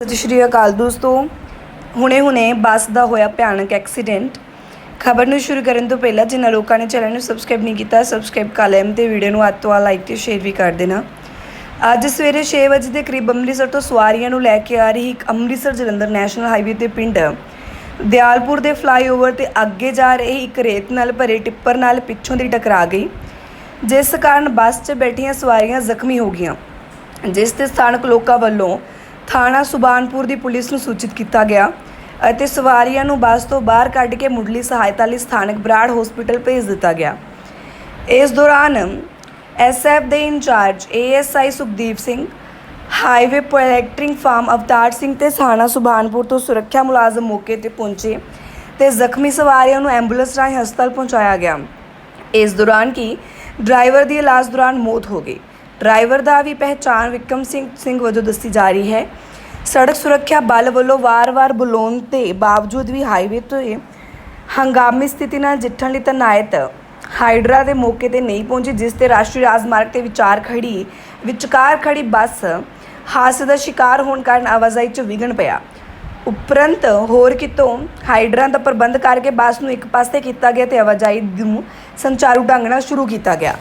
ਸਤਿ ਸ਼੍ਰੀ ਅਕਾਲ ਦੋਸਤੋ। ਹੁਣੇ-ਹੁਣੇ ਬੱਸ ਦਾ ਹੋਇਆ ਭਿਆਨਕ ਐਕਸੀਡੈਂਟ। ਖਬਰ ਨੂੰ ਸ਼ੁਰੂ ਕਰਨ ਤੋਂ ਪਹਿਲਾਂ ਜਿਨ੍ਹਾਂ ਲੋਕਾਂ ਨੇ ਚੈਨਲ ਨੂੰ ਸਬਸਕ੍ਰਾਈਬ ਨਹੀਂ ਕੀਤਾ, ਸਬਸਕ੍ਰਾਈਬ ਕਰ ਲੈਣ ਤੇ ਵੀਡੀਓ ਨੂੰ ਅੱਧ ਤੋਂ ਵੱਧ ਲਾਈਕ ਤੇ ਸ਼ੇਅਰ ਵੀ ਕਰ ਦੇਣਾ। ਅੱਜ ਸਵੇਰੇ 6 ਵਜੇ ਦੇ ਕਰੀਬ ਅੰਮ੍ਰਿਤਸਰ ਤੋਂ ਸਵਾਰੀਆਂ ਨੂੰ ਲੈ ਕੇ ਆ ਰਹੀ ਇੱਕ ਅੰਮ੍ਰਿਤਸਰ ਜਲੰਧਰ ਨੈਸ਼ਨਲ ਹਾਈਵੇ ਤੇ ਪਿੰਡ। ਦਿਆਲਪੁਰ ਦੇ ਫਲਾਈਓਵਰ ਤੇ ਅੱਗੇ ਜਾ ਰਹੀ ਇੱਕ ਰੇਤ ਨਾਲ ਭਰੇ ਟਿੱਪਰ ਨਾਲ ਪਿੱਛੋਂ ਦੀ ਟਕਰਾ ਗਈ, ਜਿਸ ਕਾਰਨ ਬੱਸ 'ਚ ਬੈਠੀਆਂ ਸਵਾਰੀਆਂ ਜ਼ਖਮੀ ਹੋ ਗਈਆਂ। ਜਿਸ ਤੇ ਸਥਾਨਕ ਲੋਕਾਂ ਵੱਲੋਂ ਥਾਣਾ ਸੁਬਾਨਪੁਰ ਦੀ ਪੁਲਿਸ ਨੂੰ ਸੂਚਿਤ ਕੀਤਾ ਗਿਆ ਅਤੇ ਸਵਾਰੀਆਂ ਨੂੰ ਬੱਸ ਤੋਂ ਬਾਹਰ ਕੱਢ ਕੇ ਮੁੱਢਲੀ ਸਹਾਇਤਾ ਲਈ ਸਥਾਨਕ ਬਰਾੜ ਹਸਪੀਟਲ ਭੇਜ ਦਿੱਤਾ ਗਿਆ। ਇਸ ਦੌਰਾਨ ਐਸਐਫ ਦੇ incharge ASI Sukhdeep Singh, highway protecting form Avtar Singh ਤੇ ਥਾਣਾ ਸੁਬਾਨਪੁਰ ਤੋਂ ਸੁਰੱਖਿਆ ਮੁਲਾਜ਼ਮ ਮੌਕੇ ਤੇ ਪਹੁੰਚੇ ਤੇ ਜ਼ਖਮੀ ਸਵਾਰੀਆਂ ਨੂੰ ਐਂਬੂਲੈਂਸ ਰਾਹੀਂ ਹਸਪਤਾਲ ਪਹੁੰਚਾਇਆ ਗਿਆ। ਇਸ ਦੌਰਾਨ ਕੀ ਡਰਾਈਵਰ ਦੀ ਇਲਾਜ ਦੌਰਾਨ ਮੌਤ ਹੋ ਗਈ। ਡਰਾਈਵਰ ਦਾ ਵੀ ਪਹਿਚਾਣ ਵਿਕਰਮ ਸਿੰਘ ਸਿੰਘ ਵਜੋਂ ਦੱਸੀ ਜਾ ਰਹੀ ਹੈ। ਸੜਕ ਸੁਰੱਖਿਆ ਬਲ ਵੱਲੋਂ ਵਾਰ-ਵਾਰ ਬੁਲਾਉਣ ਤੇ ਬਾਵਜੂਦ ਵੀ ਹਾਈਵੇ ਤੇ ਹੰਗਾਮੀ ਸਥਿਤੀ ਨਾਲ ਜਿੱਠਣ ਲਈ ਤਨਾਇਤ ਹਾਈਡਰਾ ਦੇ ਮੌਕੇ ਤੇ ਨਹੀਂ ਪਹੁੰਚੀ, ਜਿਸ ਤੇ ਰਾਸ਼ਟਰੀ ਰਾਜਮਾਰਗ ਤੇ ਵਿਚਾਰ ਖੜੀ ਵਿਚਕਾਰ ਖੜੀ ਬੱਸ ਹਾਦਸੇ ਦਾ ਸ਼ਿਕਾਰ ਹੋਣ ਕਾਰਨ ਆਵਾਜਾਈ 'ਚ ਵਿਘਨ ਪਿਆ। ਉਪਰੰਤ ਹੋਰ ਕਿਤੋਂ ਹਾਈਡਰਾਂ ਦਾ ਪ੍ਰਬੰਧ ਕਰਕੇ ਬੱਸ ਨੂੰ ਇੱਕ ਪਾਸੇ ਕੀਤਾ ਗਿਆ ਤੇ ਆਵਾਜਾਈ ਨੂੰ ਸੰਚਾਰੂ ਢੰਗ ਨਾਲ ਸ਼ੁਰੂ ਕੀਤਾ ਗਿਆ।